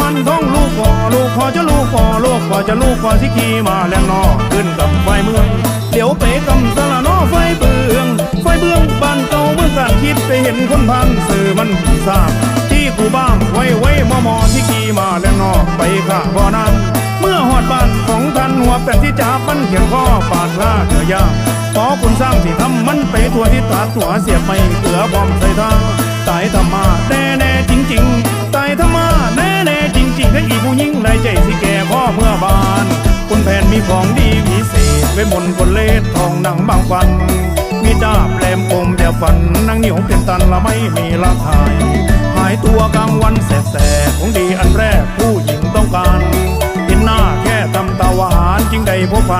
วันท้องลูกพ่อลูกพอจะลูกพ่อลูกพอจะลูกพอสิขี่มาแล้วนอขึ้นกับไฟเมืองเดี๋ยวไปกำสละนอไฟเบืองไฟเบืองบ้านเก่าเมื่อการคิดไปเห็นคนพันสื่อมันผีทราบที่กูบ้างไว้ไว้มอมอที่ขี่มาแล้วนอไปข้าบ่อนั้นเมื่อหอดบ้านของท่านหัวแป้นที่จ่ามันเขียนข้อปาดลาเถื่อยางขอคุณสร้างที่ทำมันไปทั่วที่ตาดหัวเสียไม่เกลือบอม ในใจสิแก่พ่อเมื่อบาน คุณแผนมีของดีพิเศษไว้มนกนเลสทองหนังบางฟัน มีดาบแหลมคมแบบฟันนางเหนียวเป็นตันละไม่มีราคาย หายตัวกลางวันแสกๆของดีอันแรกผู้หญิงต้องการเห็นหน้าแค่ทำตาหวานจึงได้พบผ่าน